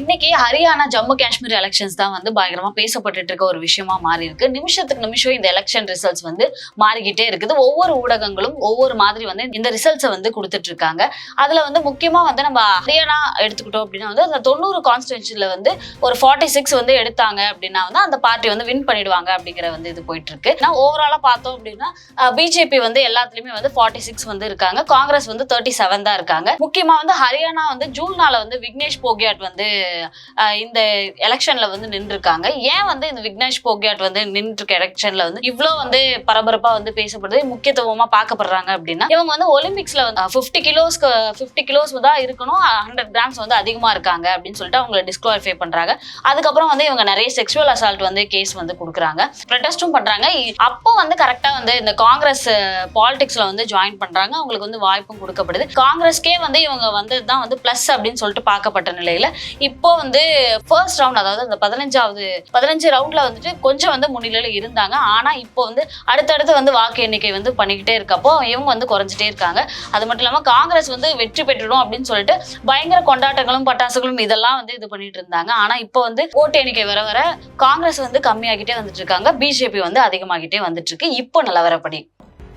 இன்னைக்கு ஹரியானா ஜம்மு காஷ்மீர் எலெக்ஷன்ஸ் தான் வந்து பயங்கரமா பேசப்பட்டுட்டு இருக்க ஒரு விஷயமா மாறி இருக்கு. நிமிஷத்துக்கு நிமிஷம் இந்த எலெக்ஷன் ரிசல்ட்ஸ் வந்து மாறிக்கிட்டே இருக்குது. ஒவ்வொரு ஊடகங்களும் ஒவ்வொரு மாதிரி வந்து இந்த ரிசல்ட்ஸை வந்து கொடுத்துட்டு இருக்காங்க. அதுல வந்து முக்கியமா வந்து நம்ம ஹரியானா எடுத்துக்கிட்டோம் அப்படின்னா வந்து அந்த தொண்ணூறு கான்ஸ்டியூன்சில வந்து ஒரு ஃபார்ட்டி சிக்ஸ் வந்து எடுத்தாங்க அப்படின்னா வந்து அந்த பார்ட்டி வந்து வின் பண்ணிடுவாங்க அப்படிங்கிற வந்து இது போயிட்டு இருக்கு. நான் ஓவராலா பார்த்தோம் அப்படின்னா பிஜேபி வந்து எல்லாத்துலயுமே வந்து ஃபார்ட்டி சிக்ஸ் வந்து இருக்காங்க. காங்கிரஸ் வந்து தேர்ட்டி செவன் தான் இருக்காங்க. முக்கியமா வந்து ஹரியானா வந்து ஜூன் நாள வந்து விக்னேஷ் போகியாட் வந்து இந்த எலெக்ஷன்ல வந்து நின்றுருக்காங்க. ஏன் வந்து இந்த விக்னேஷ் போகியாட் வந்து நின்றுருக்க எலெக்ஷன்ல வந்து இவ்வளோ வந்து பரபரப்பா வந்து பேசப்படுது முக்கியத்துவமா பார்க்கப்படுறாங்க அப்படின்னா இவங்க வந்து ஒலிம்பிக்ஸ்ல வந்து ஃபிஃப்டி கிலோஸ்க்கு ஃபிஃப்டி கிலோஸ் தான் இருக்கணும் ஹண்ட்ரட் கிராம்ஸ் வந்து அதிகமா இருக்காங்க அப்படின்னு சொல்லிட்டு அவங்கள டிஸ்குவாலிஃபை பண்றாங்க. அதுக்கப்புறம் வந்து இவங்க நிறைய செக்ஷுவல் அசால்ட் வந்து கேஸ் வந்து கொடுக்குறாங்க. ப்ரொடெஸ்டும் பண்றாங்க. அப்போ வந்து கரெக்டா வந்து இந்த காங்கிரஸ் பாலிடிக்ஸ்ல வந்து ஜாயின் பண்றாங்க. அவங்களுக்கு வந்து வாய்ப்பும் கொடுக்கப்படுது. காங்கிரஸ்க்கே வந்து இவங்க வந்து தான் வந்து பிளஸ் அப்படின்னு சொல்லிட்டு பார்க்கப்பட்ட நிலையில இப்போ வந்து ஃபர்ஸ்ட் ரவுண்ட் அதாவது அந்த பதினஞ்சாவது பதினஞ்சு ரவுண்ட்ல வந்துட்டு கொஞ்சம் வந்து முன்னிலையில இருந்தாங்க. ஆனா இப்போ வந்து அடுத்தடுத்து வந்து வாக்கு எண்ணிக்கை வந்து பண்ணிக்கிட்டே இருக்கப்போ இவங்க வந்து குறைஞ்சிட்டே இருக்காங்க. அது மட்டும் இல்லாம காங்கிரஸ் வந்து வெற்றி பெற்றுடும் அப்படின்னு சொல்லிட்டு பயங்கர கொண்டாட்டங்களும் பட்டாசுகளும் இதெல்லாம் வந்து இது பண்ணிட்டு இருந்தாங்க. ஆனா இப்போ வந்து ஓட்டு எண்ணிக்கை வர வர காங்கிரஸ் வந்து கம்மியாகிட்டே வந்துட்டு இருக்காங்க. பிஜேபி வந்து அதிகமாகிட்டே வந்துட்டு இருக்கு. இப்போ நிலவரப்படி.